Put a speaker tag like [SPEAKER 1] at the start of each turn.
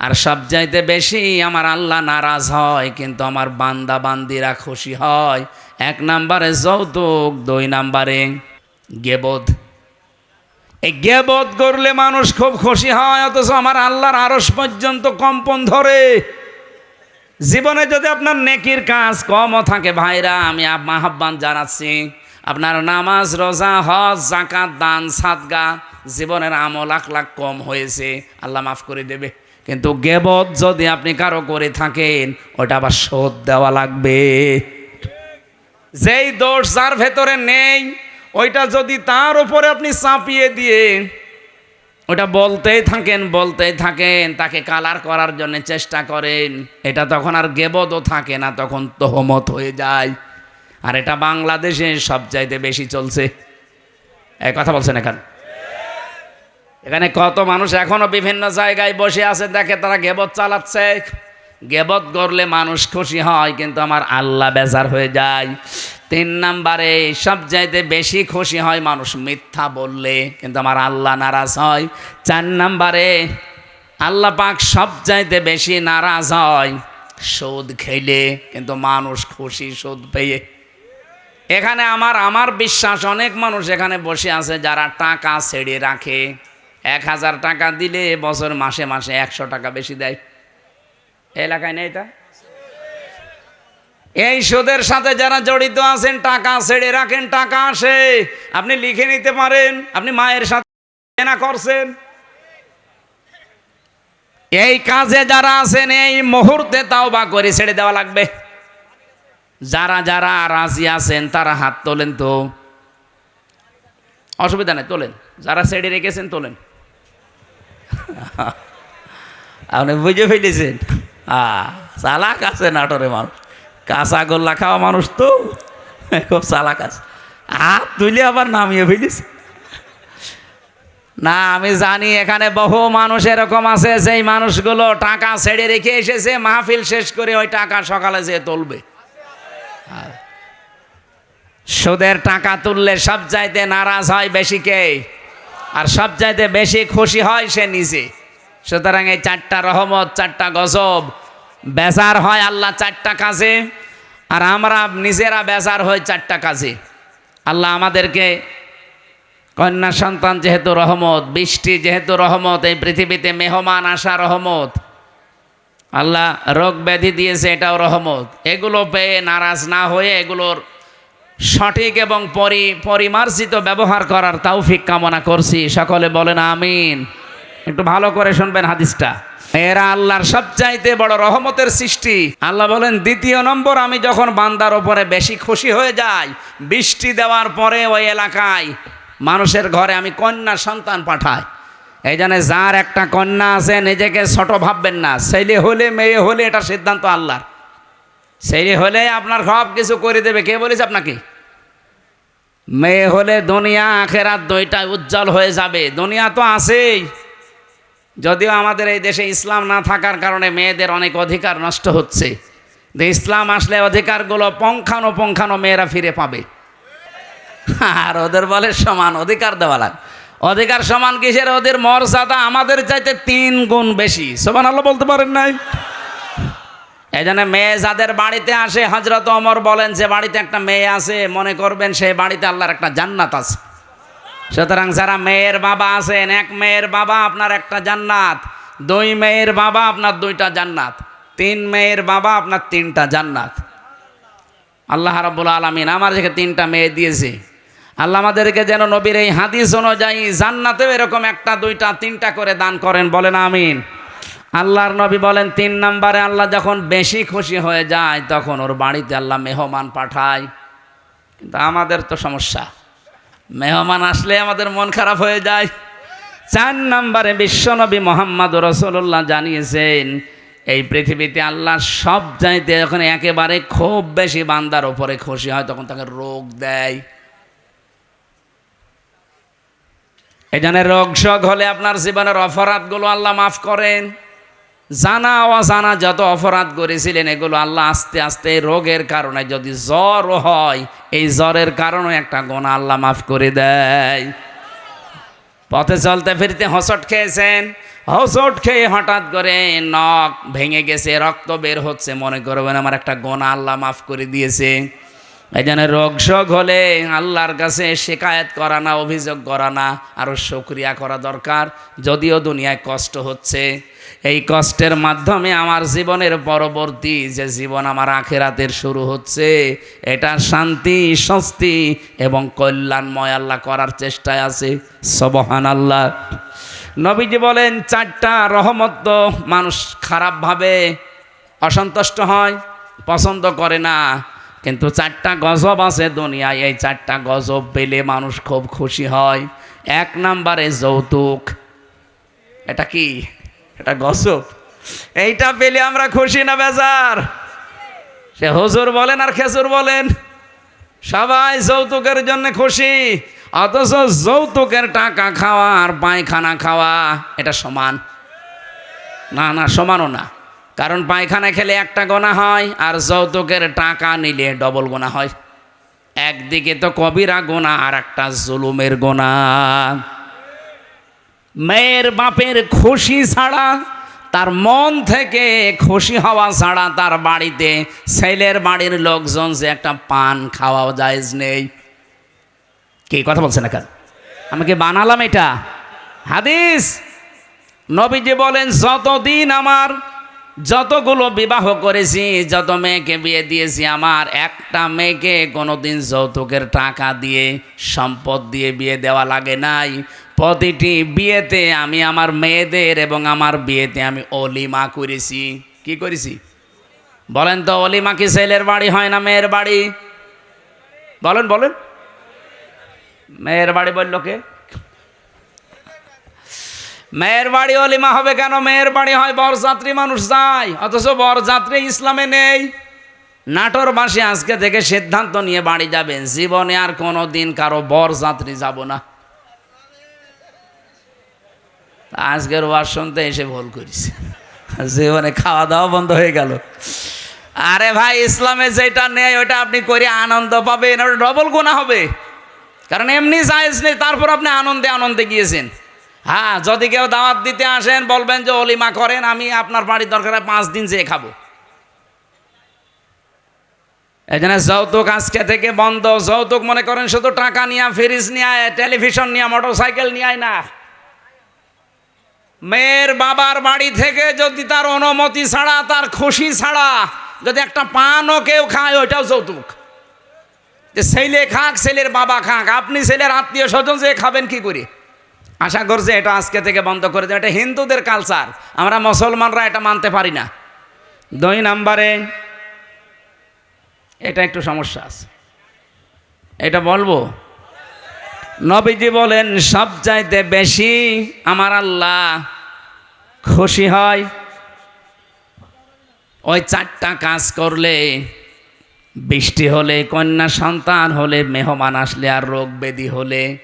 [SPEAKER 1] আর সবচাইতে বেশি আমার আল্লাহ নারাজ হয়, কিন্তু আমার বান্দা বান্দিরা খুশি হয়। এক নাম্বারে যৌতুক, দুই নাম্বারে গেবোধ এই গেবোধ করলে মানুষ খুব খুশি হয়, অথচ আমার আল্লাহর আরস পর্যন্ত কম্পন ধরে। জীবনে যদি আপনার নেকির কাজ কমও থাকে, ভাইরা, আমি আহ্বান জানাচ্ছি, আপনার নামাজ, রোজা, হজ জাকাত দান, সাদগা, জীবনের আমল লাখ লাখ কম হয়েছে। আল্লাহ মাফ করে দেবে। কিন্তু গেবত যদি আপনি কারও করে থাকেন, ওটা আবার শোধ দেওয়া লাগবে। যেই দোষ যার ভেতরে নেই, ওইটা যদি তার উপরে আপনি চাপিয়ে দিয়ে ওটা বলতেই থাকেন বলতেই থাকেন, তাকে কালার করার জন্য চেষ্টা করেন, এটা তখন আর গেবদও থাকে না, তখন তহমত হয়ে যায়। আর এটা বাংলাদেশে সবচাইতে বেশি চলছে। এই কথা বলছেন এখানে। এখানে কত মানুষ এখনও বিভিন্ন জায়গায় বসে আছে, দেখে তারা গেবত চালাচ্ছে। গেবত করলে মানুষ খুশি হয়, কিন্তু আমার আল্লাহ বেজার হয়ে যায়। তিন নাম্বারে সব সবচাইতে বেশি খুশি হয় মানুষ মিথ্যা বললে, কিন্তু আমার আল্লাহ নারাজ হয়। চার নাম্বারে, আল্লাহ পাক সব সবচাইতে বেশি নারাজ হয় সুদ খেলে, কিন্তু মানুষ খুশি সুদ পেয়ে। এখানে আমার আমার বিশ্বাস, অনেক মানুষ এখানে বসে আছে যারা টাকা ছেড়ে রাখে। এক হাজার টাকা দিলে বছর মাসে মাসে একশো টাকা বেশি দেয়। এলাকায় নেই এটা এই সুদের সাথে যারা জড়িত আছেন, টাকা ছেড়ে রাখেন, টাকা আসে। আপনি লিখে নিতে পারেন, আপনি মায়ের সাথে কেনা করছেন। এই কাজে যারা আছেন, এই মুহূর্তে তাও বা করে ছেড়ে দেওয়া লাগবে। যারা যারা রাজি আছেন, তারা হাত তোলেন তো। অসুবিধা নেই, তোলেন। যারা ছেড়ে রেখেছেন, তোলেন। আপনি বুঝে ফেলেছেন? হ্যাঁ চালাক আছে নাটোরে মানুষ। কাঁচা গোল্লা খাওয়া মানুষ তো। খুব চালাক আছে। হাত তুলে আবার নামিয়ে ফেলিস না, আমি জানি এখানে বহু মানুষ এরকম আছে সেই মানুষগুলো টাকা ছেড়ে রেখে এসেছে, মাহফিল শেষ করে ওই টাকা সকালে যেয়ে তুলবে। সুদের টাকা তুললে সব চাইতে নারাজ হয় বেশি কে? আর সব চাইতে বেশি খুশি হয় সে নিজে। সুতরাং এই চারটা রহমত, চারটা গজব বেজার হয় আল্লাহ চারটা কাজে, আর আমরা নিজেরা বেজার হই চারটা কাজে। আল্লাহ আমাদেরকে কন্যা সন্তান যেহেতু রহমত, বৃষ্টি যেহেতু রহমত, এই পৃথিবীতে মেহমান আসা রহমত, আল্লাহ রোগ ব্যাধি দিয়েছে এটাও রহমত। এগুলো পেয়ে নারাজ না হয়ে এগুলোর সঠিক এবং পরি, পরিমার্জিত ব্যবহার করার তৌফিক কামনা করছি। সকলে বলেন আমিন। একটু ভালো করে শুনবেন হাদিসটা। এরা আল্লাহর সবচাইতে বড় রহমতের সৃষ্টি। আল্লাহ বলেন, দ্বিতীয় নম্বর, আমি যখন বান্দার ওপরে বেশি খুশি হয়ে যাই, বৃষ্টি দেওয়ার পরে ওই এলাকায় মানুষের ঘরে আমি কন্যা সন্তান পাঠাই। এই জন্য যার একটা কন্যা আছে, নিজেকে ছোট ভাববেন না। ছেলে হলে, মেয়ে হলে এটা সিদ্ধান্ত আল্লাহর। ছেলে হলে আপনার সব কিছু করে দেবে। কে বলেছে আপনাকে? মেয়ে হলে দুনিয়া আখেরাত দুইটা উজ্জ্বল হয়ে যাবে। দুনিয়া তো আছেই। যদিও আমাদের এই দেশে ইসলাম না থাকার কারণে মেয়েদের অনেক অধিকার নষ্ট হচ্ছে। ইসলাম আসলে অধিকারগুলো পঙ্খানো পঙ্খানো মেয়েরা ফিরে পাবে। আর ওদের বলে সমান, অধিকার দেওয়া লাগে। অধিকার সমান কিসের? ওদের মর্যাদা আমাদের চাইতে তিন গুণ বেশি। সমান আল্লাহ বলতে পারেন নাই? এই জন্য মেয়ে যাদের বাড়িতে আসে হজরত অমর বলেন, যে বাড়িতে একটা মেয়ে আছে, মনে করবেন সেই বাড়িতে আল্লাহর একটা জান্নাত আছে। সুতরাং যারা মেয়ের বাবা আছেন, এক মেয়ের বাবা আপনার একটা জান্নাত, দুই মেয়ের বাবা আপনার দুইটা জান্নাত, তিন মেয়ের বাবা আপনার তিনটা জান্নাত। আল্লাহ রাব্বুল আলমিন আমার যে তিনটা মেয়ে দিয়েছে। আল্লাহ আমাদেরকে যেন নবীর এই হাদিস অনুযায়ী জান্নাতেও এরকম একটা, দুইটা, তিনটা করে দান করেন, বলেন আমিন। আল্লাহর নবী বলেন, তিন নম্বরে আল্লাহ যখন বেশি খুশি হয়ে যায়, তখন ওর বাড়িতে আল্লাহ মেহমান পাঠায়। কিন্তু আমাদের তো সমস্যা। মেহমান আসলে আমাদের মন খারাপ হয়ে যায়। চার নম্বরে বিশ্বনবী মোহাম্মদ রসুল্লাহ জানিয়েছেন, এই পৃথিবীতে আল্লাহ সব চাইতে যখন একেবারে খুব বেশি বান্দার ওপরে খুশি হয়, তখন তাকে রোগ দেয়। এই জন্য রোগ শোক হলে আপনার জীবনের অপরাধগুলো আল্লাহ মাফ করেন। জানা অজানা যত অপরাধ করেছিলেন, এগুলো আল্লাহ আস্তে আস্তে রোগের কারণে, যদি জ্বরও হয়, এই জ্বরের কারণে একটা গোনা আল্লাহ মাফ করে দেয়। পথে চলতে ফিরতে হসট খেয়েছেন, হসট খেয়ে হঠাৎ করে নখ ভেঙে গেছে, রক্ত বের হচ্ছে, মনে করবেন আমার একটা গোনা আল্লাহ মাফ করে দিয়েছে। জন্য রোগ শোক হলে আল্লাহর কাছে শেকায়ত করা না, অভিযোগ করা না আরও সক্রিয়া করা দরকার। যদিও দুনিয়ায় কষ্ট হচ্ছে, এই কষ্টের মাধ্যমে আমার জীবনের পরবর্তী যে জীবন আমার আখেরাতের শুরু হচ্ছে, এটা শান্তি, স্বস্তি এবং কল্যাণময় আল্লাহ করার চেষ্টায় আছে। সবহান আল্লাহ নবীজি বলেন, চারটা রহমত তো মানুষ খারাপভাবে অসন্তুষ্ট হয়, পছন্দ করে না কিন্তু চারটা গজব আছে দুনিয়ায়, এই চারটা গজব পেলে মানুষ খুব খুশি হয়। এক নাম্বারে যৌতুক। এটা কি? এটা গজব? এইটা পেলে আমরা খুশি না বেজার? সে হুজুর বলেন আর খেজুর বলেন। সবাই যৌতুকের জন্য খুশি, অথচ যৌতুকের টাকা খাওয়া আর পায়খানা খাওয়া, এটা সমান? না না, সমানও না। কারণ পায়খানা খেলে একটা গোনা হয় আর যৌতুকের টাকা নিলে ডবল গোনা হয়। একদিকে তো কবিরা গোনা আর একটা জুলুমের গোনা। মেয়ের বাপের খুশি ছাড়া, তার মন থেকে খুশি হওয়া ছাড়া তার বাড়িতে ছেলের বাড়ির লোকজন যে একটা পান খাওয়াও জায়েজ নেই। কে কথা বলছেন এখন আমি কি বানালাম এটা? হাদিস? নবীজি বলেন, যতদিন আমার যতগুলো বিবাহ করেছি, যত মেয়েকে বিয়ে দিয়েছি, আমার একটা মেয়েকে কোনোদিন যৌতুকের টাকা দিয়ে, সম্পদ দিয়ে বিয়ে দেওয়া লাগে নাই। প্রতিটি বিয়েতে আমি আমার মেয়েদের এবং আমার বিয়েতে আমি অলিমা করেছি। কি করেছি? বলেন তো, অলিমা কি ছেলের বাড়ি হয় না মেয়ের বাড়ি? বলেন বলেন। মেয়ের বাড়ি বলল কে? মেয়ের বাড়ি অলিমা হবে কেন? মেয়ের বাড়ি হয় বরযাত্রী মানুষ যায়। অথচ বরযাত্রী ইসলামে নেই। নাটোর নাটোরবাসী আজকে থেকে সিদ্ধান্ত নিয়ে বাড়ি যাবেন। জীবনে আর কোনো দিন কারও বরযাত্রী যাব না। আজকের ওয়াজ শুনতে এসে ভুল করিস জীবনে খাওয়া দাওয়া বন্ধ হয়ে গেল। আরে ভাই, ইসলামে যেটা নেই, ওটা আপনি করে আনন্দ পাবেন। ওটা ডবল গুণা হবে। কারণ এমনি সাইজ নেই, তারপর আপনি আনন্দে আনন্দে গিয়েছেন। হ্যাঁ যদি কেউ দাওয়াত দিতে আসেন, বলবেন যে, অলিমা, করেন, আমি আপনার বাড়ির দরকার পাঁচ দিন যেয়ে খাব। এখানে যৌতুক আজকে থেকে বন্ধ। যৌতুক মনে করেন শুধু টাকা নিয়ে ফ্রিজ নিয়ে টেলিভিশন নিয়ে মোটর সাইকেল নিয়ে না। মেয়ের বাবার বাড়ি থেকে যদি তার অনুমতি ছাড়া, তার খুশি ছাড়া, যদি একটা পানও কেউ খায়, ওইটাও যৌতুক। যে, ছেলে খাক, ছেলের বাবা খাক, আপনি ছেলের আত্মীয় স্বজন যে খাবেন কি করে? আশা করছে এটা আজকে থেকে বন্ধ করে দেবে এটা হিন্দুদের কালচার আমরা মুসলমানরা এটা মানতে পারি না। দুই নাম্বারে, এটা একটু সমস্যা আছে। এটা বলব? নবীজি বলেন, সব চাইতে বেশি আমার আল্লাহ খুশি হয় ওই চারটা কাজ করলে, বৃষ্টি হলে, কন্যা সন্তান হলে, মেহমান আসলে আর রোগ ব্যাধি হলে।